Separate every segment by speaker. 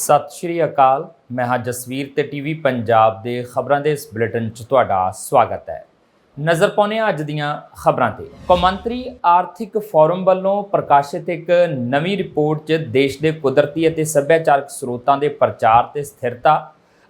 Speaker 1: ਸਤਿ ਸ਼੍ਰੀ ਅਕਾਲ। ਮੈਂ ਹਾਂ ਜਸਵੀਰ ਤੇ ਟੀਵੀ ਪੰਜਾਬ ਦੇ ਖਬਰਾਂ ਦੇ ਇਸ ਬੁਲੇਟਿਨ 'ਚ ਤੁਹਾਡਾ ਸਵਾਗਤ ਹੈ। ਨਜ਼ਰ ਪਾਉਂਦੇ ਹਾਂ ਅੱਜ ਦੀਆਂ ਖਬਰਾਂ ਤੇ। ਕੌਮਾਂਤਰੀ ਆਰਥਿਕ ਫੋਰਮ ਵੱਲੋਂ ਪ੍ਰਕਾਸ਼ਿਤ ਇੱਕ ਨਵੀਂ ਰਿਪੋਰਟ 'ਚ ਦੇਸ਼ ਦੇ ਕੁਦਰਤੀ ਅਤੇ ਸੱਭਿਆਚਾਰਕ ਸਰੋਤਾਂ ਦੇ ਪ੍ਰਚਾਰ ਤੇ ਸਥਿਰਤਾ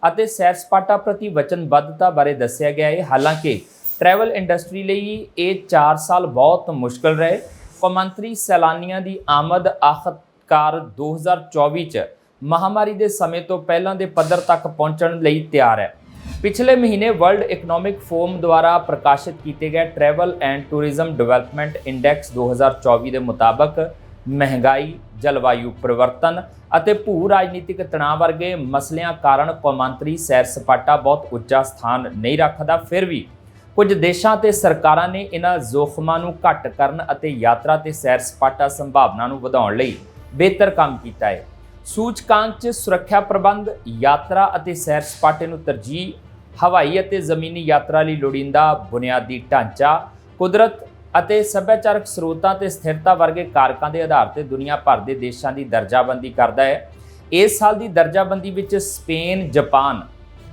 Speaker 1: ਅਤੇ ਸੈਰ ਸਪਾਟਾ ਪ੍ਰਤੀ ਵਚਨਬੱਧਤਾ ਬਾਰੇ ਦੱਸਿਆ ਗਿਆ ਹੈ। ਹਾਲਾਂਕਿ ਟਰੈਵਲ ਇੰਡਸਟਰੀ ਲਈ ਇਹ 4 ਸਾਲ ਬਹੁਤ ਮੁਸ਼ਕਲ ਰਹੇ। ਕੌਮਾਂਤਰੀ ਸੈਲਾਨੀਆਂ ਦੀ ਆਮਦ ਆਖਤਕਾਰ 2024 ਚ ਮਹਾਮਾਰੀ ਦੇ ਸਮੇਂ ਤੋਂ ਪਹਿਲਾਂ ਦੇ ਪੱਧਰ ਤੱਕ ਪਹੁੰਚਣ ਲਈ ਤਿਆਰ ਹੈ। ਪਿਛਲੇ ਮਹੀਨੇ ਵਰਲਡ ਇਕਨੋਮਿਕ ਫੋਰਮ ਦੁਆਰਾ ਪ੍ਰਕਾਸ਼ਿਤ ਕੀਤੇ ਗਏ travel and tourism development index 2024 ਦੇ ਮੁਤਾਬਕ ਮਹਿੰਗਾਈ, ਜਲਵਾਯੂ ਪਰਿਵਰਤਨ ਅਤੇ ਭੂ ਰਾਜਨੀਤਿਕ ਤਣਾਅ ਵਰਗੇ ਮਸਲਿਆਂ ਕਾਰਨ ਕੌਮਾਂਤਰੀ ਸੈਰ ਸਪਾਟਾ ਬਹੁਤ ਉੱਚਾ ਸਥਾਨ ਨਹੀਂ ਰੱਖਦਾ, ਫਿਰ ਵੀ ਕੁਝ ਦੇਸ਼ਾਂ ਤੇ ਸਰਕਾਰਾਂ ਨੇ ਇਹਨਾਂ ਜ਼ੋਖਮਾਂ ਨੂੰ ਘੱਟ ਕਰਨ ਅਤੇ ਯਾਤਰਾ ਤੇ ਸੈਰ ਸਪਾਟਾ ਸੰਭਾਵਨਾ ਨੂੰ ਵਧਾਉਣ ਲਈ ਬਿਹਤਰ ਕੰਮ ਕੀਤਾ ਹੈ। ਸੂਚਕਾਂਕ 'ਚ ਸੁਰੱਖਿਆ ਪ੍ਰਬੰਧ, ਯਾਤਰਾ ਅਤੇ ਸੈਰ ਸਪਾਟੇ ਨੂੰ ਤਰਜੀਹ, ਹਵਾਈ ਅਤੇ ਜ਼ਮੀਨੀ ਯਾਤਰਾ ਲਈ ਲੋੜੀਂਦਾ ਬੁਨਿਆਦੀ ਢਾਂਚਾ, ਕੁਦਰਤ ਅਤੇ ਸੱਭਿਆਚਾਰਕ ਸਰੋਤਾਂ ਤੇ ਸਥਿਰਤਾ ਵਰਗੇ ਕਾਰਕਾਂ ਦੇ ਆਧਾਰ ਤੇ ਦੁਨੀਆ ਭਰ ਦੇ ਦੇਸ਼ਾਂ ਦੀ ਦਰਜਾਬੰਦੀ ਕਰਦਾ ਹੈ। ਇਸ ਸਾਲ ਦੀ ਦਰਜਾਬੰਦੀ ਵਿੱਚ ਸਪੇਨ, ਜਾਪਾਨ,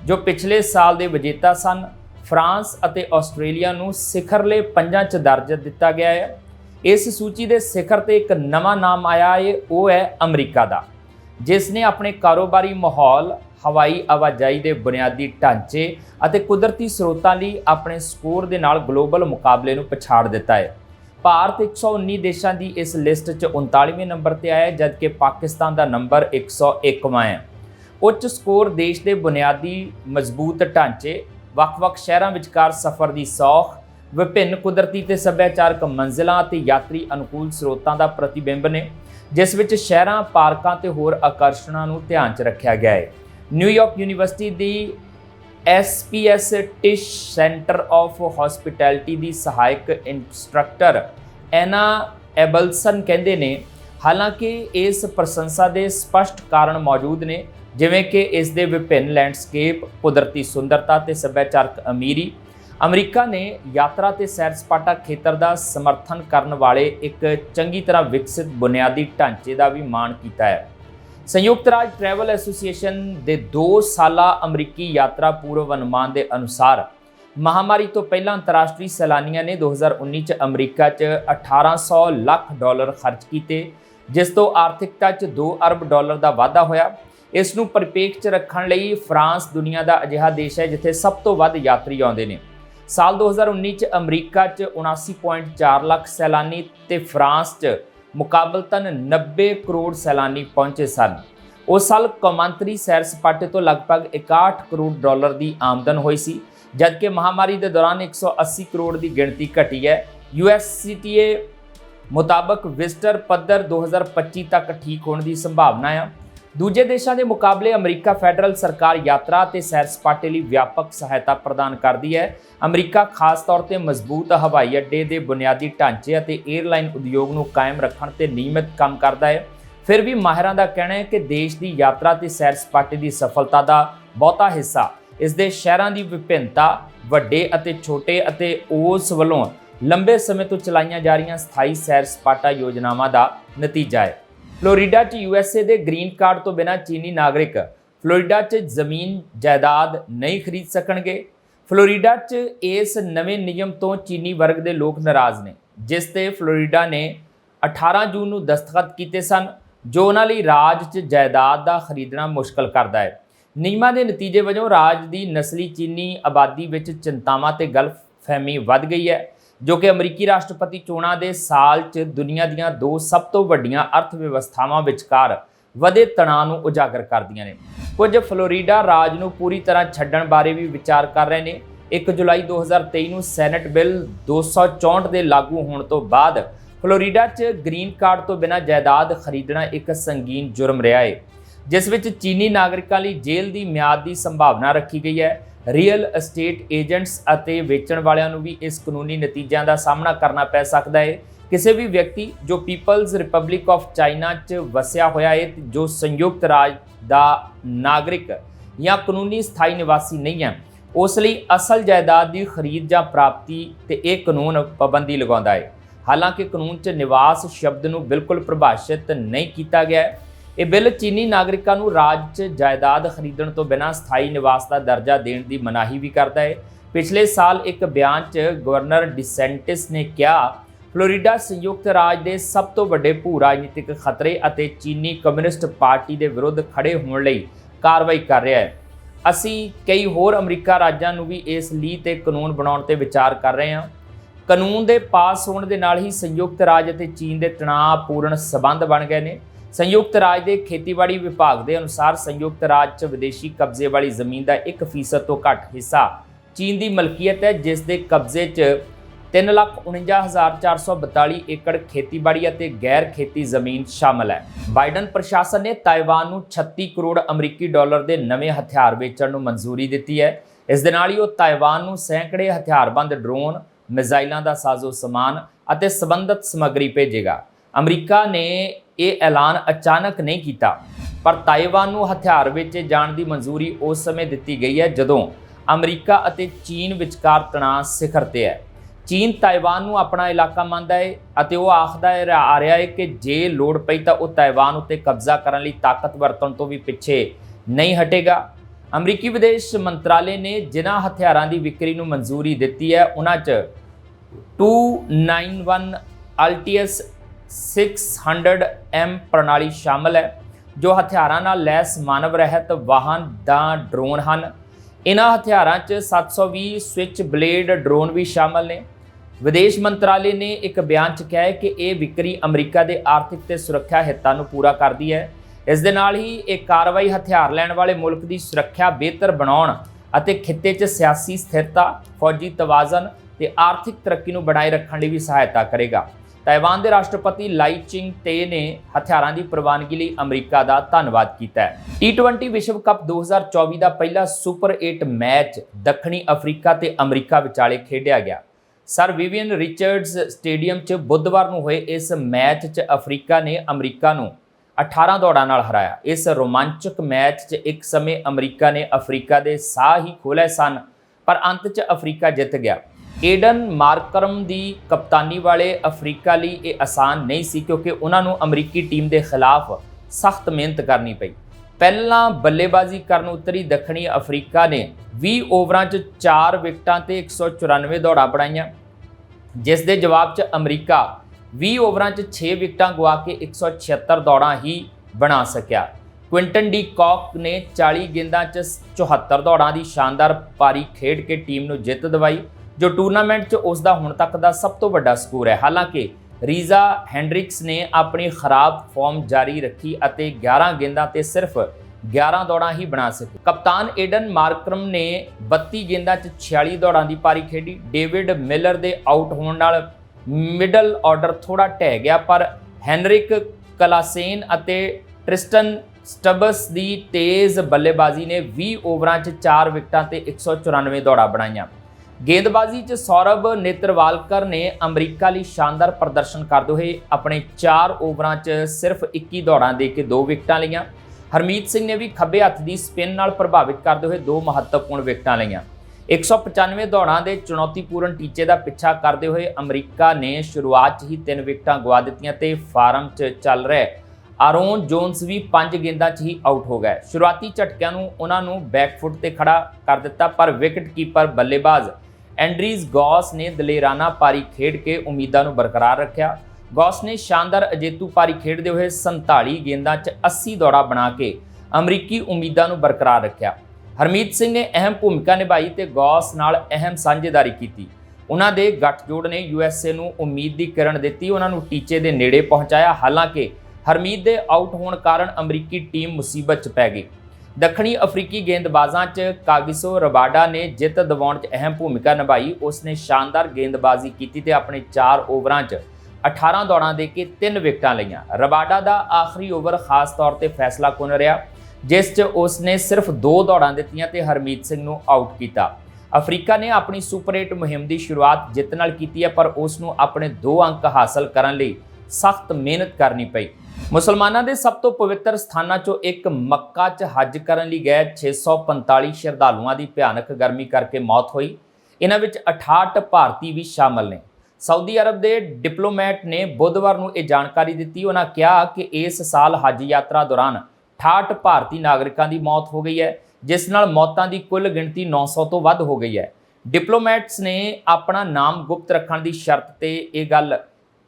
Speaker 1: ਜੋ ਪਿਛਲੇ ਸਾਲ ਦੇ ਵਿਜੇਤਾ ਸਨ, ਫਰਾਂਸ ਅਤੇ ਆਸਟ੍ਰੇਲੀਆ ਨੂੰ ਸਿਖਰਲੇ ਪੰਜਾਂ 'ਚ ਦਰਜ ਦਿੱਤਾ ਗਿਆ ਹੈ। ਇਸ ਸੂਚੀ ਦੇ ਸਿਖਰ ਤੇ ਇੱਕ ਨਵਾਂ ਨਾਮ ਆਇਆ ਹੈ, ਉਹ ਹੈ ਅਮਰੀਕਾ ਦਾ। ਜਿਸ ਨੇ ਆਪਣੇ ਕਾਰੋਬਾਰੀ ਮਾਹੌਲ, ਹਵਾਈ ਆਵਾਜਾਈ ਦੇ ਬੁਨਿਆਦੀ ਢਾਂਚੇ ਅਤੇ ਕੁਦਰਤੀ ਸਰੋਤਾਂ ਲਈ ਆਪਣੇ ਸਕੋਰ ਦੇ ਨਾਲ ਗਲੋਬਲ ਮੁਕਾਬਲੇ ਨੂੰ ਪਛਾੜ ਦਿੱਤਾ ਹੈ। ਭਾਰਤ 119 ਦੇਸ਼ਾਂ ਦੀ ਇਸ ਲਿਸਟ 'ਚ 39ਵੇਂ ਨੰਬਰ ਤੇ ਆਇਆ ਜਦਕਿ ਪਾਕਿਸਤਾਨ ਦਾ ਨੰਬਰ 101ਵਾਂ ਹੈ। ਉੱਚ ਸਕੋਰ ਦੇਸ਼ ਦੇ ਬੁਨਿਆਦੀ ਮਜ਼ਬੂਤ ਢਾਂਚੇ, ਵੱਖ-ਵੱਖ ਸ਼ਹਿਰਾਂ ਵਿਚਕਾਰ ਸਫ਼ਰ ਦੀ ਸੌਖ, ਵਿਭਿੰਨ ਕੁਦਰਤੀ ਤੇ ਸੱਭਿਆਚਾਰਕ ਮੰਜ਼ਿਲਾਂ ਅਤੇ ਯਾਤਰੀ ਅਨੁਕੂਲ ਸਰੋਤਾਂ ਦਾ ਪ੍ਰਤੀਬਿੰਬ ਨੇ ਜਿਸ ਵਿੱਚ ਸ਼ਹਿਰਾਂ, ਪਾਰਕਾਂ ਤੇ ਹੋਰ ਆਕਰਸ਼ਣਾਂ ਨੂੰ ਧਿਆਨ 'ਚ ਰੱਖਿਆ ਗਿਆ ਹੈ। ਨਿਊਯਾਰਕ ਯੂਨੀਵਰਸਿਟੀ ਦੀ SPS Tisch centre of hospitality ਦੀ ਸਹਾਇਕ ਇੰਸਟ੍ਰਕਟਰ ਐਨਾ ਐਬਲਸਨ ਕਹਿੰਦੇ ਨੇ, ਹਾਲਾਂਕਿ ਇਸ ਪ੍ਰਸ਼ੰਸਾ ਦੇ ਸਪਸ਼ਟ ਕਾਰਨ ਮੌਜੂਦ ਨੇ, ਜਿਵੇਂ ਕਿ ਇਸ ਦੇ ਵਿਭਿੰਨ ਲੈਂਡਸਕੇਪ ਕੁਦਰਤੀ ਸੁੰਦਰਤਾ ਤੇ ਸੱਭਿਆਚਾਰਕ ਅਮੀਰੀ ਅਮਰੀਕਾ ਨੇ ਯਾਤਰਾ ਤੇ ਸੈਰ ਸਪਾਟਾ ਖੇਤਰ ਦਾ ਸਮਰਥਨ ਕਰਨ ਵਾਲੇ ਇੱਕ ਚੰਗੀ ਤਰ੍ਹਾਂ ਵਿਕਸਿਤ ਬੁਨਿਆਦੀ ਢਾਂਚੇ ਦਾ ਵੀ ਮਾਣ ਕੀਤਾ ਹੈ। ਸੰਯੁਕਤ ਰਾਜ ਟਰੈਵਲ ਐਸੋਸੀਏਸ਼ਨ ਦੇ 2 ਸਾਲਾ ਅਮਰੀਕੀ ਯਾਤਰਾ ਪੂਰਵ ਅਨੁਮਾਨ ਦੇ ਅਨੁਸਾਰ ਮਹਾਮਾਰੀ ਤੋਂ ਪਹਿਲਾਂ ਅੰਤਰਰਾਸ਼ਟਰੀ ਸੈਲਾਨੀਆਂ ਨੇ 2019 ਚ ਅਮਰੀਕਾ 'ਚ 1800 ਲੱਖ ਡਾਲਰ ਖਰਚ ਕੀਤੇ, ਜਿਸ ਤੋਂ ਆਰਥਿਕਤਾ 'ਚ 2 ਅਰਬ ਡਾਲਰ ਦਾ ਵਾਧਾ ਹੋਇਆ। ਇਸ ਨੂੰ ਪਰਿਪੇਖ 'ਚ ਰੱਖਣ ਲਈ ਫਰਾਂਸ ਦੁਨੀਆ ਦਾ ਅਜਿਹਾ ਦੇਸ਼ ਹੈ ਜਿੱਥੇ ਸਭ ਤੋਂ ਵੱਧ ਯਾਤਰੀ ਆਉਂਦੇ ਨੇ। ਸਾਲ 2019 ਚ ਅਮਰੀਕਾ 'ਚ 79.4 ਲੱਖ ਸੈਲਾਨੀ ਤੇ ਫਰਾਂਸ 'ਚ ਮੁਕਾਬਲਤਨ 90 ਕਰੋੜ ਸੈਲਾਨੀ ਪਹੁੰਚੇ ਸਨ। ਉਸ ਸਾਲ ਕੌਮਾਂਤਰੀ ਸੈਰ ਸਪਾਟੇ ਤੋਂ ਲਗਭਗ 61 ਕਰੋੜ ਡਾਲਰ ਦੀ ਆਮਦਨ ਹੋਈ ਸੀ, ਜਦਕਿ ਮਹਾਮਾਰੀ ਦੇ ਦੌਰਾਨ 180 ਕਰੋੜ ਦੀ ਗਿਣਤੀ ਘਟੀ ਹੈ। ਯੂਐਸਸੀਟੀਏ ਮੁਤਾਬਕ ਵਿਜ਼ਟਰ ਪੱਧਰ 2025 ਤੱਕ ਠੀਕ ਹੋਣ ਦੀ ਸੰਭਾਵਨਾ ਹੈ ਦੂਜੇ ਦੇਸ਼ਾਂ ਦੇ ਮੁਕਾਬਲੇ ਅਮਰੀਕਾ ਫੈਡਰਲ ਸਰਕਾਰ ਯਾਤਰਾ ਤੇ ਸੈਰ ਸਪਾਟੇ ਲਈ ਵਿਆਪਕ ਸਹਾਇਤਾ ਪ੍ਰਦਾਨ ਕਰਦੀ ਹੈ। ਅਮਰੀਕਾ ਖਾਸ ਤੌਰ ਤੇ ਮਜ਼ਬੂਤ ਹਵਾਈ ਅੱਡੇ ਦੇ ਬੁਨਿਆਦੀ ਢਾਂਚੇ ਅਤੇ 에ਅਰਲਾਈਨ ਉਦਯੋਗ ਨੂੰ ਕਾਇਮ ਰੱਖਣ ਤੇ ਨਿਯਮਿਤ ਕੰਮ ਕਰਦਾ ਹੈ। ਫਿਰ ਵੀ ਮਾਹਿਰਾਂ ਦਾ ਕਹਿਣਾ ਹੈ ਕਿ ਦੇਸ਼ ਦੀ ਯਾਤਰਾ ਤੇ ਸੈਰ ਸਪਾਟੇ ਦੀ ਸਫਲਤਾ ਦਾ ਬਹੁਤਾ ਹਿੱਸਾ ਇਸ ਦੇ ਸ਼ਹਿਰਾਂ ਦੀ ਵਿਭਿੰਨਤਾ, ਵੱਡੇ ਅਤੇ ਛੋਟੇ ਅਤੇ ਉਸ ਵੱਲੋਂ ਲੰਬੇ ਸਮੇਂ ਤੋਂ ਚਲਾਈਆਂ ਜਾ ਰਹੀਆਂ ਸਥਾਈ ਸੈਰ ਸਪਾਟਾ ਯੋਜਨਾਵਾਂ ਦਾ ਨਤੀਜਾ ਹੈ। ਫਲੋਰੀਡਾ 'ਚ ਯੂਐਸਏ ਦੇ ਗ੍ਰੀਨ ਕਾਰਡ ਤੋਂ ਬਿਨਾਂ ਚੀਨੀ ਨਾਗਰਿਕ ਫਲੋਰੀਡਾ 'ਚ ਜ਼ਮੀਨ ਜਾਇਦਾਦ ਨਹੀਂ ਖਰੀਦ ਸਕਣਗੇ। ਫਲੋਰੀਡਾ 'ਚ ਇਸ ਨਵੇਂ ਨਿਯਮ ਤੋਂ ਚੀਨੀ ਵਰਗ ਦੇ ਲੋਕ ਨਾਰਾਜ਼ ਨੇ, ਜਿਸ ਤੇ ਫਲੋਰੀਡਾ ਨੇ 18 ਜੂਨ ਨੂੰ ਦਸਤਖਤ ਕੀਤੇ ਸਨ, ਜੋ ਉਹਨਾਂ ਲਈ ਰਾਜ 'ਚ ਜਾਇਦਾਦ ਦਾ ਖਰੀਦਣਾ ਮੁਸ਼ਕਲ ਕਰਦਾ ਹੈ। ਨਿਯਮਾਂ ਦੇ ਨਤੀਜੇ ਵਜੋਂ ਰਾਜ ਦੀ ਨਸਲੀ ਚੀਨੀ ਆਬਾਦੀ ਵਿੱਚ ਚਿੰਤਾਵਾਂ ਤੇ ਗਲਫ ਫਹਿਮੀ ਵੱਧ ਗਈ ਹੈ। ਜੋ ਕਿ ਅਮਰੀਕੀ ਰਾਸ਼ਟਰਪਤੀ ਚੋਣਾਂ ਦੇ ਸਾਲ 'ਚ ਦੁਨੀਆ ਦੀਆਂ ਦੋ ਸਭ ਤੋਂ ਵੱਡੀਆਂ ਅਰਥ ਵਿਵਸਥਾਵਾਂ ਵਿਚਕਾਰ ਵਧੇ ਤਣਾਅ ਨੂੰ ਉਜਾਗਰ ਕਰਦੀਆਂ ਨੇ। ਕੁਝ ਫਲੋਰੀਡਾ ਰਾਜ ਨੂੰ ਪੂਰੀ ਤਰ੍ਹਾਂ ਛੱਡਣ ਬਾਰੇ ਵੀ ਵਿਚਾਰ ਕਰ ਰਹੇ ਨੇ। 1 ਜੁਲਾਈ 2023 ਨੂੰ ਸੈਨੇਟ ਬਿੱਲ 264 ਦੇ ਲਾਗੂ ਹੋਣ ਤੋਂ ਬਾਅਦ ਫਲੋਰੀਡਾ 'ਚ ਗ੍ਰੀਨ ਕਾਰਡ ਤੋਂ ਬਿਨਾਂ ਜਾਇਦਾਦ ਖਰੀਦਣਾ ਇੱਕ ਸੰਗੀਨ ਜੁਰਮ ਰਿਹਾ ਹੈ ਜਿਸ ਵਿੱਚ ਚੀਨੀ ਨਾਗਰਿਕਾਂ ਲਈ ਜੇਲ੍ਹ ਦੀ ਮਿਆਦ ਦੀ ਸੰਭਾਵਨਾ ਰੱਖੀ ਗਈ ਹੈ। ਰੀਅਲ ਅਸਟੇਟ ਏਜੰਟਸ ਅਤੇ ਵੇਚਣ ਵਾਲਿਆਂ ਨੂੰ ਵੀ ਇਸ ਕਾਨੂੰਨੀ ਨਤੀਜਿਆਂ ਦਾ ਸਾਹਮਣਾ ਕਰਨਾ ਪੈ ਸਕਦਾ ਹੈ ਕਿਸੇ ਵੀ ਵਿਅਕਤੀ ਜੋ ਪੀਪਲਜ਼ ਰਿਪਬਲਿਕ ਆਫ ਚਾਈਨਾ 'ਚ ਵਸਿਆ ਹੋਇਆ ਹੈ ਜੋ ਸੰਯੁਕਤ ਰਾਜ ਦਾ ਨਾਗਰਿਕ ਜਾਂ ਕਾਨੂੰਨੀ ਸਥਾਈ ਨਿਵਾਸੀ ਨਹੀਂ ਹੈ, ਉਸ ਲਈ ਅਸਲ ਜਾਇਦਾਦ ਦੀ ਖਰੀਦ ਜਾਂ ਪ੍ਰਾਪਤੀ ਤੇ ਇਹ ਕਾਨੂੰਨ ਪਾਬੰਦੀ ਲਗਾਉਂਦਾ ਹੈ ਹਾਲਾਂਕਿ ਕਾਨੂੰਨ 'ਚ ਨਿਵਾਸ ਸ਼ਬਦ ਨੂੰ ਬਿਲਕੁਲ ਪਰਿਭਾਸ਼ਿਤ ਨਹੀਂ ਕੀਤਾ ਗਿਆ ਹੈ ਇਹ ਬਿੱਲ ਚੀਨੀ ਨਾਗਰਿਕਾਂ ਨੂੰ ਰਾਜ 'ਚ ਜਾਇਦਾਦ ਖਰੀਦਣ ਤੋਂ ਬਿਨਾਂ ਸਥਾਈ ਨਿਵਾਸ ਦਾ ਦਰਜਾ ਦੇਣ ਦੀ ਮਨਾਹੀ ਵੀ ਕਰਦਾ ਹੈ। ਪਿਛਲੇ ਸਾਲ ਇੱਕ ਬਿਆਨ 'ਚ ਗਵਰਨਰ ਡਿਸੈਂਟਿਸ ਨੇ ਕਿਹਾ, ਫਲੋਰੀਡਾ ਸੰਯੁਕਤ ਰਾਜ ਦੇ ਸਭ ਤੋਂ ਵੱਡੇ ਭੂ ਰਾਜਨੀਤਿਕ ਖਤਰੇ ਅਤੇ ਚੀਨੀ ਕਮਿਊਨਿਸਟ ਪਾਰਟੀ ਦੇ ਵਿਰੁੱਧ ਖੜੇ ਹੋਣ ਲਈ ਕਾਰਵਾਈ ਕਰ ਰਿਹਾ ਹੈ। ਅਸੀਂ ਕਈ ਹੋਰ ਅਮਰੀਕਾ ਰਾਜਾਂ ਨੂੰ ਵੀ ਇਸ ਲੀਹ ਤੇ ਕਾਨੂੰਨ ਬਣਾਉਣ ਤੇ ਵਿਚਾਰ ਕਰ ਰਹੇ ਹਾਂ। ਕਾਨੂੰਨ ਦੇ ਪਾਸ ਹੋਣ ਦੇ ਨਾਲ ਹੀ ਸੰਯੁਕਤ ਰਾਜ ਅਤੇ ਚੀਨ ਦੇ ਤਣਾਅਪੂਰਨ ਸਬੰਧ ਬਣ ਗਏ ਨੇ। ਸੰਯੁਕਤ ਰਾਜ ਦੇ ਖੇਤੀਬਾੜੀ ਵਿਭਾਗ ਦੇ ਅਨੁਸਾਰ ਸੰਯੁਕਤ ਰਾਜ 'ਚ ਵਿਦੇਸ਼ੀ ਕਬਜ਼ੇ ਵਾਲੀ ਜ਼ਮੀਨ ਦਾ 1% ਤੋਂ ਘੱਟ ਹਿੱਸਾ ਚੀਨ ਦੀ ਮਲਕੀਅਤ ਹੈ, ਜਿਸ ਦੇ ਕਬਜ਼ੇ 'ਚ 349442 ਏਕੜ ਖੇਤੀਬਾੜੀ ਅਤੇ ਗੈਰ ਖੇਤੀ ਜ਼ਮੀਨ ਸ਼ਾਮਲ ਹੈ। ਬਾਈਡਨ ਪ੍ਰਸ਼ਾਸਨ ਨੇ ਤਾਈਵਾਨ ਨੂੰ 36 ਕਰੋੜ ਅਮਰੀਕੀ ਡਾਲਰ ਦੇ ਨਵੇਂ ਹਥਿਆਰ ਵੇਚਣ ਨੂੰ ਮਨਜ਼ੂਰੀ ਦਿੱਤੀ ਹੈ। ਇਸ ਦੇ ਨਾਲ ਹੀ ਉਹ ਤਾਈਵਾਨ ਨੂੰ ਸੈਂਕੜੇ ਹਥਿਆਰਬੰਦ ਡਰੋਨ, ਮਿਜ਼ਾਈਲਾਂ ਦਾ ਸਾਜ਼ੋ ਸਮਾਨ ਅਤੇ ਸਬੰਧਤ ਸਮੱਗਰੀ ਭੇਜੇਗਾ। ਅਮਰੀਕਾ ਨੇ ਇਹ ਐਲਾਨ ਅਚਾਨਕ ਨਹੀਂ ਕੀਤਾ, ਪਰ ਤਾਈਵਾਨ ਨੂੰ ਹਥਿਆਰ ਵੇਚੇ ਜਾਣ ਦੀ ਮਨਜ਼ੂਰੀ ਉਸ ਸਮੇਂ ਦਿੱਤੀ ਗਈ ਹੈ ਜਦੋਂ ਅਮਰੀਕਾ ਅਤੇ ਚੀਨ ਵਿਚਕਾਰ ਤਣਾਅ ਸਿਖਰ ਤੇ ਹੈ। ਚੀਨ ਤਾਈਵਾਨ ਨੂੰ ਆਪਣਾ ਇਲਾਕਾ ਮੰਨਦਾ ਹੈ ਅਤੇ ਉਹ ਆਖਦਾ ਹੈ ਆ ਰਿਹਾ ਹੈ ਕਿ ਜੇ ਲੋੜ ਪਈ ਤਾਂ ਉਹ ਤਾਇਵਾਨ ਉੱਤੇ ਕਬਜ਼ਾ ਕਰਨ ਲਈ ਤਾਕਤ ਵਰਤਣ ਤੋਂ ਵੀ ਪਿੱਛੇ ਨਹੀਂ ਹਟੇਗਾ। ਅਮਰੀਕੀ ਵਿਦੇਸ਼ ਮੰਤਰਾਲੇ ਨੇ ਜਿਨ੍ਹਾਂ ਹਥਿਆਰਾਂ ਦੀ ਵਿਕਰੀ ਨੂੰ ਮਨਜ਼ੂਰੀ ਦਿੱਤੀ ਹੈ, ਉਹਨਾਂ 'ਚ 291 ਅਲਟੀਅਸ 600M ਪ੍ਰਣਾਲੀ ਸ਼ਾਮਲ ਹੈ, ਜੋ ਹਥਿਆਰਾਂ ਨਾਲ ਲੈਸ ਮਾਨਵ ਰਹਿਤ ਵਾਹਨ ਦਾ ਡਰੋਨ ਹਨ। ਇਹਨਾਂ ਹਥਿਆਰਾਂ 'ਚ 720 ਸਵਿਚ ਬਲੇਡ ਡਰੋਨ ਵੀ ਸ਼ਾਮਲ ਨੇ। ਵਿਦੇਸ਼ ਮੰਤਰਾਲੇ ਨੇ ਇੱਕ ਬਿਆਨ 'ਚ ਕਿਹਾ ਹੈ ਕਿ ਇਹ ਵਿਕਰੀ ਅਮਰੀਕਾ ਦੇ ਆਰਥਿਕ ਤੇ ਸੁਰੱਖਿਆ ਹਿੱਤਾਂ ਨੂੰ ਪੂਰਾ ਕਰਦੀ ਹੈ। ਇਸ ਦੇ ਨਾਲ ਹੀ ਇਹ ਕਾਰਵਾਈ ਹਥਿਆਰ ਲੈਣ ਵਾਲੇ ਮੁਲਕ ਦੀ ਸੁਰੱਖਿਆ ਬਿਹਤਰ ਬਣਾਉਣ ਅਤੇ ਖਿੱਤੇ 'ਚ ਸਿਆਸੀ ਸਥਿਰਤਾ, ਫੌਜੀ ਤਵਾਜ਼ਨ ਤੇ ਆਰਥਿਕ ਤਰੱਕੀ ਨੂੰ ਬਣਾਏ ਰੱਖਣ ਲਈ ਵੀ ਸਹਾਇਤਾ ਕਰੇਗਾ। ਤਾਇਵਾਨ ਦੇ ਰਾਸ਼ਟਰਪਤੀ ਲਾਈ ਚਿੰਗ ਤੇ ਨੇ ਹਥਿਆਰਾਂ ਦੀ ਪ੍ਰਵਾਨਗੀ ਲਈ ਅਮਰੀਕਾ ਦਾ ਧੰਨਵਾਦ ਕੀਤਾ ਹੈ। T20 ਵਿਸ਼ਵ ਕੱਪ 2024 ਦਾ ਪਹਿਲਾ ਸੁਪਰ 8 ਮੈਚ ਦੱਖਣੀ ਅਫਰੀਕਾ ਤੇ ਅਮਰੀਕਾ ਵਿਚਾਲੇ ਖੇਡਿਆ ਗਿਆ। ਸਰ ਵਿਵੀਅਨ ਰਿਚਰਡਸ ਸਟੇਡੀਅਮ 'ਚ ਬੁੱਧਵਾਰ ਨੂੰ ਹੋਏ ਇਸ ਮੈਚ 'ਚ ਅਫਰੀਕਾ ਨੇ ਅਮਰੀਕਾ ਨੂੰ 18 ਦੌੜਾਂ ਨਾਲ ਹਰਾਇਆ। ਇਸ ਰੋਮਾਂਚਕ ਮੈਚ 'ਚ ਇੱਕ ਸਮੇਂ ਅਮਰੀਕਾ ਨੇ ਅਫਰੀਕਾ ਦੇ ਸਾਹ ਹੀ ਖੋਲੇ ਸਨ, ਪਰ ਅੰਤ 'ਚ ਅਫਰੀਕਾ ਜਿੱਤ ਗਿਆ। ਏਡਨ ਮਾਰਕਰਮ ਦੀ ਕਪਤਾਨੀ ਵਾਲੇ ਅਫਰੀਕਾ ਲਈ ਇਹ ਆਸਾਨ ਨਹੀਂ ਸੀ ਕਿਉਂਕਿ ਉਹਨਾਂ ਨੂੰ ਅਮਰੀਕੀ ਟੀਮ ਦੇ ਖਿਲਾਫ ਸਖਤ ਮਿਹਨਤ ਕਰਨੀ ਪਈ। ਪਹਿਲਾਂ ਬੱਲੇਬਾਜ਼ੀ ਕਰਨ ਉਤਰੀ ਦੱਖਣੀ ਅਫਰੀਕਾ ਨੇ 20 ਓਵਰਾਂ 'ਚ 4 ਵਿਕਟਾਂ ਤੇ 194 ਦੌੜਾਂ ਬਣਾਈਆਂ, ਜਿਸ ਦੇ ਜਵਾਬ 'ਚ ਅਮਰੀਕਾ 20 ਓਵਰਾਂ 'ਚ 6 ਵਿਕਟਾਂ ਗਵਾ ਕੇ 176 ਦੌੜਾਂ ਹੀ ਬਣਾ ਸਕਿਆ। ਕੁਇੰਟਨ ਡੀ ਕਾਕ ਨੇ 40 ਗੇਂਦਾਂ 'ਚ 74 ਦੌੜਾਂ ਦੀ ਸ਼ਾਨਦਾਰ ਪਾਰੀ ਖੇਡ ਕੇ ਟੀਮ ਨੂੰ ਜਿੱਤ ਦਿਵਾਈ। ਜੋ ਟੂਰਨਾਮੈਂਟ 'ਚ ਉਸ ਦਾ ਹੁਣ ਤੱਕ ਦਾ ਸਭ ਤੋਂ ਵੱਡਾ ਸਕੋਰ ਹੈ। ਹਾਲਾਂਕਿ, ਰੀਜ਼ਾ ਹੈਂਡਰਿਕਸ ਨੇ ਆਪਣੀ ਖਰਾਬ ਫਾਰਮ ਜਾਰੀ ਰੱਖੀ ਅਤੇ 11 ਗੇਂਦਾਂ ਤੇ ਸਿਰਫ 11 ਦੌੜਾਂ ਹੀ ਬਣਾ ਸਕੇ। ਕਪਤਾਨ ਏਡਨ ਮਾਰਕਰਮ ਨੇ 32 ਗੇਂਦਾਂ 'ਚ 46 ਦੌੜਾਂ ਦੀ ਪਾਰੀ ਖੇਡੀ। ਡੇਵਿਡ ਮਿਲਰ ਦੇ ਆਊਟ ਹੋਣ ਨਾਲ ਮਿਡਲ ਆਰਡਰ ਥੋੜਾ ਢਹਿ ਗਿਆ, ਪਰ ਹੈਨਰਿਕ ਕਲਾਸੇਨ ਅਤੇ ਟ੍ਰਿਸਟਨ ਸਟਬਸ ਦੀ ਤੇਜ਼ ਬੱਲੇਬਾਜ਼ੀ ਨੇ 20 ਓਵਰਾਂ 'ਚ 4 ਵਿਕਟਾਂ ਤੇ 194 ਦੌੜਾਂ ਬਣਾਈਆਂ। ਗੇਂਦਬਾਜ਼ੀ 'ਚ ਸੌਰਵ ਨੇਤਰਵਾਲਕਰ ਨੇ ਅਮਰੀਕਾ ਲਈ ਸ਼ਾਨਦਾਰ ਪ੍ਰਦਰਸ਼ਨ ਕਰਦੇ ਹੋਏ ਆਪਣੇ 4 ਓਵਰਾਂ 'ਚ ਸਿਰਫ 21 ਦੌੜਾਂ ਦੇ ਕੇ 2 ਵਿਕਟਾਂ ਲਈਆਂ। ਹਰਮੀਤ ਸਿੰਘ ਨੇ ਵੀ ਖੱਬੇ ਹੱਥ ਦੀ ਸਪਿਨ ਨਾਲ ਪ੍ਰਭਾਵਿਤ ਕਰਦੇ ਹੋਏ ਦੋ ਮਹੱਤਵਪੂਰਨ ਵਿਕਟਾਂ ਲਈਆਂ। 195 ਦੌੜਾਂ ਦੇ ਚੁਣੌਤੀਪੂਰਨ ਟੀਚੇ ਦਾ ਪਿੱਛਾ ਕਰਦੇ ਹੋਏ ਅਮਰੀਕਾ ਨੇ ਸ਼ੁਰੂਆਤ 'ਚ ਹੀ ਤਿੰਨ ਵਿਕਟਾਂ ਗਵਾ ਦਿੱਤੀਆਂ ਤੇ ਫਾਰਮ 'ਚ ਚੱਲ ਰਿਹਾ ਆਰੋਨ ਜੋਨਸ ਵੀ ਪੰਜ ਗੇਂਦਾਂ 'ਚ ਹੀ ਆਊਟ ਹੋ ਗਏ। ਸ਼ੁਰੂਆਤੀ ਝਟਕਿਆਂ ਨੂੰ ਉਹਨਾਂ ਨੂੰ ਬੈਕਫੁੱਟ ਤੇ ਖੜਾ ਕਰ ਦਿੱਤਾ, ਪਰ ਵਿਕਟ ਕੀਪਰ ਬੱਲੇਬਾਜ਼ ਐਂਡਰੀਜ਼ ਗੌਸ ਨੇ ਦਲੇਰਾਨਾ ਪਾਰੀ ਖੇਡ ਕੇ ਉਮੀਦਾਂ ਨੂੰ ਬਰਕਰਾਰ ਰੱਖਿਆ। ਗੌਸ ਨੇ ਸ਼ਾਨਦਾਰ ਅਜੇਤੂ ਪਾਰੀ ਖੇਡਦੇ ਹੋਏ 47 ਗੇਂਦਾਂ 'ਚ 80 ਦੌੜਾ ਬਣਾ ਕੇ ਅਮਰੀਕੀ ਉਮੀਦਾਂ ਨੂੰ ਬਰਕਰਾਰ ਰੱਖਿਆ। ਹਰਮੀਤ ਸਿੰਘ ਨੇ ਅਹਿਮ ਭੂਮਿਕਾ ਨਿਭਾਈ ਤੇ ਗੌਸ ਨਾਲ ਅਹਿਮ ਸਾਂਝੇਦਾਰੀ ਕੀਤੀ। ਉਹਨਾਂ ਦੇ ਗੱਠਜੋੜ ਨੇ ਯੂਐਸਏ ਨੂੰ ਉਮੀਦ ਦੀ ਕਿਰਨ ਦਿੱਤੀ। ਉਹਨਾਂ ਨੂੰ ਟੀਚੇ ਦੇ ਨੇੜੇ ਪਹੁੰਚਾਇਆ। ਹਾਲਾਂਕਿ ਹਰਮੀਤ ਦੇ ਆਊਟ ਹੋਣ ਕਾਰਨ ਅਮਰੀਕੀ ਟੀਮ ਮੁਸੀਬਤ 'ਚ ਪੈ ਗਈ। ਦੱਖਣੀ ਅਫਰੀਕੀ ਗੇਂਦਬਾਜ਼ਾਂ 'ਚ ਕਾਗਿਸੋ ਰਬਾਡਾ ਨੇ ਜਿੱਤ ਦਿਵਾਉਣ 'ਚ ਅਹਿਮ ਭੂਮਿਕਾ ਨਿਭਾਈ। ਉਸਨੇ ਸ਼ਾਨਦਾਰ ਗੇਂਦਬਾਜ਼ੀ ਕੀਤੀ ਤੇ ਆਪਣੇ 4 ਓਵਰਾਂ 'ਚ 18 ਦੌੜਾਂ ਦੇ ਕੇ 3 ਵਿਕਟਾਂ ਲਈਆਂ। ਰਬਾਡਾ ਦਾ ਆਖਰੀ ਓਵਰ ਖਾਸ ਤੌਰ ਤੇ ਫੈਸਲਾ ਕੁਨ ਰਿਹਾ? ਜਿਸ 'ਚ ਉਸਨੇ ਸਿਰਫ 2 ਦੌੜਾਂ ਦਿੱਤੀਆਂ ਤੇ ਹਰਮੀਤ ਸਿੰਘ ਨੂੰ ਆਊਟ ਕੀਤਾ। ਅਫਰੀਕਾ ਨੇ ਆਪਣੀ ਸੁਪਰ 8 ਮੁਹਿੰਮ ਦੀ ਸ਼ੁਰੂਆਤ ਜਿੱਤ ਨਾਲ ਕੀਤੀ ਹੈ, ਪਰ ਉਸ ਨੂੰ ਆਪਣੇ 2 ਅੰਕ ਹਾਸਲ ਕਰਨ ਲਈ ਸਖਤ ਮਿਹਨਤ ਕਰਨੀ ਪਈ। ਮੁਸਲਮਾਨਾਂ ਦੇ ਸਭ ਤੋਂ ਪਵਿੱਤਰ ਸਥਾਨਾਂ 'ਚੋਂ ਇੱਕ ਮੱਕਾ 'ਚ ਹੱਜ ਕਰਨ ਲਈ ਗਏ 645 ਸ਼ਰਧਾਲੂਆਂ ਦੀ ਭਿਆਨਕ ਗਰਮੀ ਕਰਕੇ ਮੌਤ ਹੋਈ। ਇਹਨਾਂ ਵਿੱਚ 68 ਭਾਰਤੀ ਵੀ ਸ਼ਾਮਲ ਨੇ। ਸਾਊਦੀ ਅਰਬ ਦੇ ਡਿਪਲੋਮੈਟ ਨੇ ਬੁੱਧਵਾਰ ਨੂੰ ਇਹ ਜਾਣਕਾਰੀ ਦਿੱਤੀ। ਉਹਨਾਂ ਕਿਹਾ ਕਿ ਇਸ ਸਾਲ ਹੱਜ ਯਾਤਰਾ ਦੌਰਾਨ 68 ਭਾਰਤੀ ਨਾਗਰਿਕਾਂ ਦੀ ਮੌਤ ਹੋ ਗਈ ਹੈ, ਜਿਸ ਨਾਲ ਮੌਤਾਂ ਦੀ ਕੁੱਲ ਗਿਣਤੀ 900 ਤੋਂ ਵੱਧ ਹੋ ਗਈ ਹੈ। ਡਿਪਲੋਮੈਟਸ ਨੇ ਆਪਣਾ ਨਾਮ ਗੁਪਤ ਰੱਖਣ ਦੀ ਸ਼ਰਤ ਤੇ ਇਹ ਗੱਲ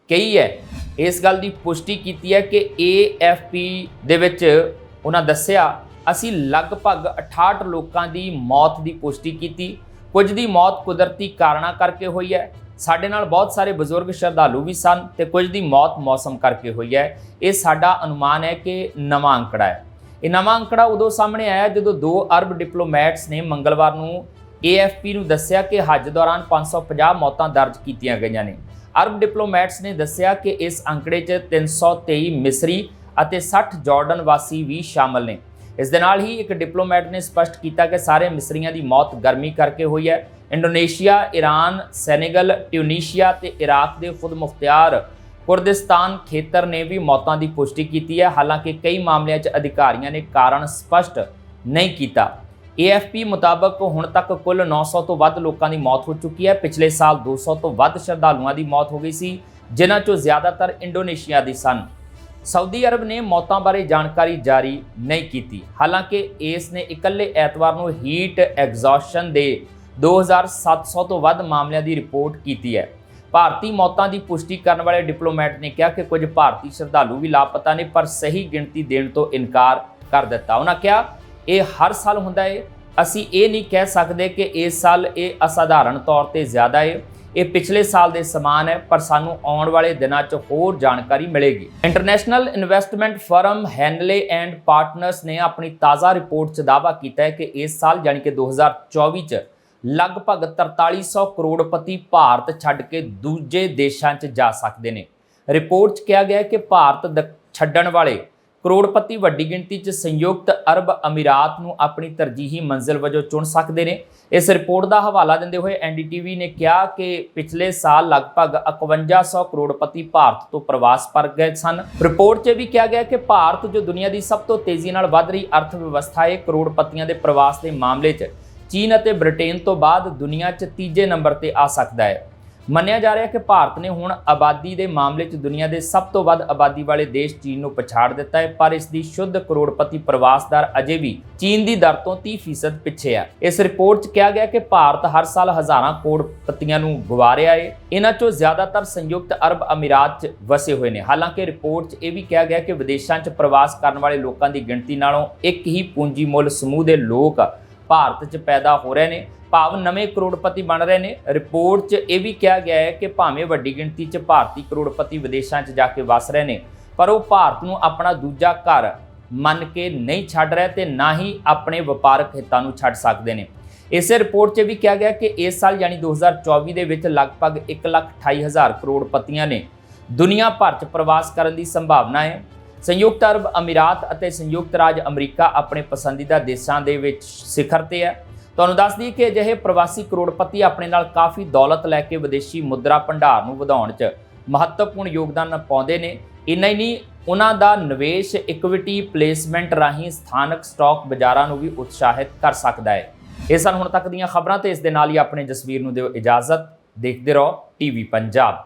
Speaker 1: ਕਹੀ ਹੈ ਇਸ ਗੱਲ ਦੀ ਪੁਸ਼ਟੀ ਕੀਤੀ ਹੈ ਕਿ AFP ਦੇ ਵਿੱਚ ਉਹਨਾਂ ਦੱਸਿਆ, ਅਸੀਂ ਲਗਭਗ 68 ਲੋਕਾਂ ਦੀ ਮੌਤ ਦੀ ਪੁਸ਼ਟੀ ਕੀਤੀ। ਕੁਝ ਦੀ ਮੌਤ ਕੁਦਰਤੀ ਕਾਰਨਾਂ ਕਰਕੇ ਹੋਈ ਹੈ। ਸਾਡੇ ਨਾਲ ਬਹੁਤ ਸਾਰੇ ਬਜ਼ੁਰਗ ਸ਼ਰਧਾਲੂ ਵੀ ਸਨ ਤੇ ਕੁਝ ਦੀ ਮੌਤ ਮੌਸਮ ਕਰਕੇ ਹੋਈ ਹੈ। ਇਹ ਸਾਡਾ ਅਨੁਮਾਨ ਹੈ ਕਿ ਨਵਾਂ ਅੰਕੜਾ ਹੈ। ਇਹ ਨਵਾਂ ਅੰਕੜਾ ਉਦੋਂ ਸਾਹਮਣੇ ਆਇਆ ਜਦੋਂ ਦੋ ਅਰਬ ਡਿਪਲੋਮੈਟਸ ਨੇ ਮੰਗਲਵਾਰ ਨੂੰ AFP ਨੂੰ ਦੱਸਿਆ ਕਿ ਹੱਜ ਦੌਰਾਨ 550 ਮੌਤਾਂ ਦਰਜ ਕੀਤੀਆਂ ਗਈਆਂ ਨੇ। ਅਰਬ ਡਿਪਲੋਮੈਟਸ ਨੇ ਦੱਸਿਆ ਕਿ ਇਸ ਅੰਕੜੇ 'ਚ 323 ਮਿਸਰੀ ਅਤੇ 60 ਜਾਰਡਨ ਵਾਸੀ ਵੀ ਸ਼ਾਮਲ ਨੇ। ਇਸ ਦੇ ਨਾਲ ਹੀ ਇੱਕ ਡਿਪਲੋਮੈਟ ਨੇ ਸਪਸ਼ਟ ਕੀਤਾ ਕਿ ਸਾਰੇ ਮਿਸਰੀਆਂ ਦੀ ਮੌਤ ਗਰਮੀ ਕਰਕੇ ਹੋਈ ਹੈ। ਇੰਡੋਨੇਸ਼ੀਆ ਈਰਾਨ ਸੈਨੇਗਲ, ਟਿਊਨੀਸ਼ੀਆ ਤੇ ਇਰਾਕ ਦੇ ਖੁਦ ਮੁਖਤਿਆਰ ਕੁਰਦਿਸਤਾਨ ਖੇਤਰ ਨੇ ਵੀ ਮੌਤਾਂ ਦੀ ਪੁਸ਼ਟੀ ਕੀਤੀ ਹੈ। ਹਾਲਾਂਕਿ ਕਈ ਮਾਮਲਿਆਂ 'ਚ ਅਧਿਕਾਰੀਆਂ ਨੇ ਕਾਰਨ ਸਪਸ਼ਟ ਨਹੀਂ ਕੀਤਾ। AFP ਮੁਤਾਬਕ ਹੁਣ ਤੱਕ ਕੁੱਲ 900 ਤੋਂ ਵੱਧ ਲੋਕਾਂ ਦੀ ਮੌਤ ਹੋ ਚੁੱਕੀ ਹੈ। ਪਿਛਲੇ ਸਾਲ 200 ਤੋਂ ਵੱਧ ਸ਼ਰਧਾਲੂਆਂ ਦੀ ਮੌਤ ਹੋ ਗਈ ਸੀ, ਜਿਨ੍ਹਾਂ 'ਚੋਂ ਜ਼ਿਆਦਾਤਰ ਇੰਡੋਨੇਸ਼ੀਆ ਦੀ ਸਨ। ਸਾਊਦੀ ਅਰਬ ਨੇ ਮੌਤਾਂ ਬਾਰੇ ਜਾਣਕਾਰੀ ਜਾਰੀ ਨਹੀਂ ਕੀਤੀ। ਹਾਲਾਂਕਿ ਇਸ ਨੇ ਇਕੱਲੇ ਐਤਵਾਰ ਨੂੰ ਹੀਟ ਐਗਜ਼ੌਸ਼ਨ ਦੇ 2700 ਤੋਂ ਵੱਧ ਮਾਮਲਿਆਂ ਦੀ ਰਿਪੋਰਟ ਕੀਤੀ ਹੈ। ਭਾਰਤੀ ਮੌਤਾਂ ਦੀ ਪੁਸ਼ਟੀ ਕਰਨ ਵਾਲੇ ਡਿਪਲੋਮੈਟ ਨੇ ਕਿਹਾ ਕਿ ਕੁਝ ਭਾਰਤੀ ਸ਼ਰਧਾਲੂ ਵੀ ਲਾਪਤਾ ਨੇ, ਪਰ ਸਹੀ ਗਿਣਤੀ ਦੇਣ ਤੋਂ ਇਨਕਾਰ ਕਰ ਦਿੱਤਾ। ਉਹਨਾਂ ਕਿਹਾ ਇਹ ਹਰ ਸਾਲ ਹੁੰਦਾ ਹੈ ਅਸੀਂ ਇਹ ਨਹੀਂ ਕਹਿ ਸਕਦੇ ਕਿ ਇਸ ਸਾਲ ਇਹ ਅਸਾਧਾਰਨ ਤੌਰ ਤੇ ਜ਼ਿਆਦਾ ਹੈ ਇਹ ਪਿਛਲੇ ਸਾਲ ਦੇ ਸਮਾਨ ਹੈ, ਪਰ ਸਾਨੂੰ ਆਉਣ ਵਾਲੇ ਦਿਨਾਂ 'ਚ ਹੋਰ ਜਾਣਕਾਰੀ ਮਿਲੇਗੀ। International investment firm Henley and partners ਨੇ ਆਪਣੀ ਤਾਜ਼ਾ ਰਿਪੋਰਟ 'ਚ ਦਾਅਵਾ ਕੀਤਾ ਹੈ ਕਿ ਇਸ ਸਾਲ ਯਾਨੀ ਕਿ 2024 'ਚ ਲਗਭਗ 4300 ਕਰੋੜਪਤੀ ਭਾਰਤ ਛੱਡ ਕੇ ਦੂਜੇ ਦੇਸ਼ਾਂ 'ਚ ਜਾ ਸਕਦੇ ਨੇ। ਰਿਪੋਰਟ 'ਚ ਕਿਹਾ ਗਿਆ ਹੈ ਕਿ ਭਾਰਤ ਦ- ਛੱਡਣ ਵਾਲੇ ਕਰੋੜਪਤੀ ਵੱਡੀ ਗਿਣਤੀ 'ਚ ਸੰਯੁਕਤ ਅਰਬ ਅਮੀਰਾਤ ਨੂੰ ਆਪਣੀ ਤਰਜੀਹੀ ਮੰਜ਼ਿਲ ਵਜੋਂ ਚੁਣ ਸਕਦੇ ਨੇ। ਇਸ ਰਿਪੋਰਟ ਦਾ ਹਵਾਲਾ ਦਿੰਦੇ ਹੋਏ ਐਨਡੀਟੀਵੀ ਨੇ ਕਿਹਾ ਕਿ ਪਿਛਲੇ ਸਾਲ ਲਗਭਗ 5100 ਕਰੋੜਪਤੀ ਭਾਰਤ ਤੋਂ ਪ੍ਰਵਾਸ ਪਰ ਗਏ ਸਨ। ਰਿਪੋਰਟ 'ਚ ਇਹ ਵੀ ਕਿਹਾ ਗਿਆ ਕਿ ਭਾਰਤ, ਜੋ ਦੁਨੀਆ ਦੀ ਸਭ ਤੋਂ ਤੇਜ਼ੀ ਨਾਲ ਵੱਧ ਰਹੀ ਅਰਥ ਵਿਵਸਥਾ ਹੈ ਕਰੋੜਪਤੀਆਂ ਦੇ ਪ੍ਰਵਾਸ ਦੇ ਮਾਮਲੇ 'ਚ ਚੀਨ ਅਤੇ ਬ੍ਰਿਟੇਨ ਤੋਂ ਬਾਅਦ ਦੁਨੀਆ 'ਚ ਤੀਜੇ ਨੰਬਰ ਤੇ ਆ ਸਕਦਾ ਹੈ। ਮੰਨਿਆ ਜਾ ਰਿਹਾ ਕਿ ਭਾਰਤ ਨੇ ਹੁਣ ਆਬਾਦੀ ਦੇ ਮਾਮਲੇ 'ਚ ਦੁਨੀਆ ਦੇ ਸਭ ਤੋਂ ਵੱਧ ਆਬਾਦੀ ਵਾਲੇ ਦੇਸ਼ ਚੀਨ ਨੂੰ ਪਛਾੜ ਦਿੱਤਾ ਹੈ, ਪਰ ਇਸ ਦੀ ਸ਼ੁੱਧ ਕਰੋੜਪਤੀ ਪ੍ਰਵਾਸ ਦਰ ਅਜੇ ਵੀ ਚੀਨ ਦੀ ਦਰ ਤੋਂ 30% ਪਿੱਛੇ ਹੈ ਇਸ ਰਿਪੋਰਟ 'ਚ ਕਿਹਾ ਗਿਆ ਕਿ ਭਾਰਤ ਹਰ ਸਾਲ ਹਜ਼ਾਰਾਂ ਕਰੋੜਪਤੀਆਂ ਨੂੰ ਗਵਾ ਰਿਹਾ ਹੈ। ਇਹਨਾਂ 'ਚੋਂ ਜ਼ਿਆਦਾਤਰ ਸੰਯੁਕਤ ਅਰਬ ਅਮੀਰਾਤ 'ਚ ਵਸੇ ਹੋਏ ਨੇ। ਹਾਲਾਂਕਿ ਰਿਪੋਰਟ 'ਚ ਇਹ ਵੀ ਕਿਹਾ ਗਿਆ ਕਿ ਵਿਦੇਸ਼ਾਂ 'ਚ ਪ੍ਰਵਾਸ ਕਰਨ ਵਾਲੇ ਲੋਕਾਂ ਦੀ ਗਿਣਤੀ ਨਾਲੋਂ ਇੱਕ ਹੀ ਪੂੰਜੀ ਮੁੱਲ ਸਮੂਹ ਦੇ ਲੋਕ ਭਾਰਤ 'ਚ ਪੈਦਾ ਹੋ ਰਹੇ ਨੇ। ਭਾਵ ਨਵੇਂ ਕਰੋੜਪਤੀ ਬਣ ਰਹੇ ਨੇ। ਰਿਪੋਰਟ 'ਚ ਇਹ ਵੀ ਕਿਹਾ ਗਿਆ ਹੈ ਕਿ ਭਾਵੇਂ ਵੱਡੀ ਗਿਣਤੀ 'ਚ ਭਾਰਤੀ ਕਰੋੜਪਤੀ ਵਿਦੇਸ਼ਾਂ 'ਚ ਜਾ ਕੇ ਵਸ ਰਹੇ ਨੇ ਪਰ ਉਹ ਭਾਰਤ ਨੂੰ ਆਪਣਾ ਦੂਜਾ ਘਰ ਮੰਨ ਕੇ ਨਹੀਂ ਛੱਡ ਰਹੇ ਤੇ ਨਾ ਹੀ ਆਪਣੇ ਵਪਾਰਕ ਹਿੱਤਾਂ ਨੂੰ ਛੱਡ ਸਕਦੇ ਨੇ। ਇਸੇ ਰਿਪੋਰਟ 'ਚ ਵੀ ਕਿਹਾ ਗਿਆ ਕਿ ਇਸ ਸਾਲ ਯਾਨੀ 2024 ਦੇ ਵਿੱਚ ਲਗਭਗ 1,28,000 ਕਰੋੜਪਤੀਆਂ ਨੇ ਦੁਨੀਆ ਭਰ 'ਚ ਪ੍ਰਵਾਸ ਕਰਨ ਦੀ ਸੰਭਾਵਨਾ ਹੈ। ਸੰਯੁਕਤ ਅਰਬ ਅਮੀਰਾਤ ਅਤੇ ਸੰਯੁਕਤ ਰਾਜ ਅਮਰੀਕਾ ਆਪਣੇ ਪਸੰਦੀਦਾ ਦੇਸ਼ਾਂ ਦੇ ਵਿੱਚ ਸਿਖਰ ਤੇ ਹੈ। ਤੁਹਾਨੂੰ ਦੱਸ ਦਈਏ ਕਿ ਅਜਿਹੇ ਪ੍ਰਵਾਸੀ ਕਰੋੜਪਤੀ ਆਪਣੇ ਨਾਲ ਕਾਫੀ ਦੌਲਤ ਲੈ ਕੇ ਵਿਦੇਸ਼ੀ ਮੁਦਰਾ ਭੰਡਾਰ ਨੂੰ ਵਧਾਉਣ 'ਚ ਮਹੱਤਵਪੂਰਨ ਯੋਗਦਾਨ ਪਾਉਂਦੇ ਨੇ। ਇੰਨਾ ਹੀ ਨਹੀਂ, ਉਹਨਾਂ ਦਾ ਨਿਵੇਸ਼ ਇਕਵਿਟੀ ਪਲੇਸਮੈਂਟ ਰਾਹੀਂ ਸਥਾਨਕ ਸਟਾਕ ਬਾਜ਼ਾਰਾਂ ਨੂੰ ਵੀ ਉਤਸ਼ਾਹਿਤ ਕਰ ਸਕਦਾ ਹੈ। ਇਹ ਸਨ ਹੁਣ ਤੱਕ ਦੀਆਂ ਖਬਰਾਂ ਤੇ ਇਸ ਦੇ ਨਾਲ ਹੀ ਆਪਣੇ ਜਸਵੀਰ ਨੂੰ ਦਿਓ ਇਜਾਜ਼ਤ। ਦੇਖਦੇ ਰਹੋ ਟੀਵੀ ਪੰਜਾਬ।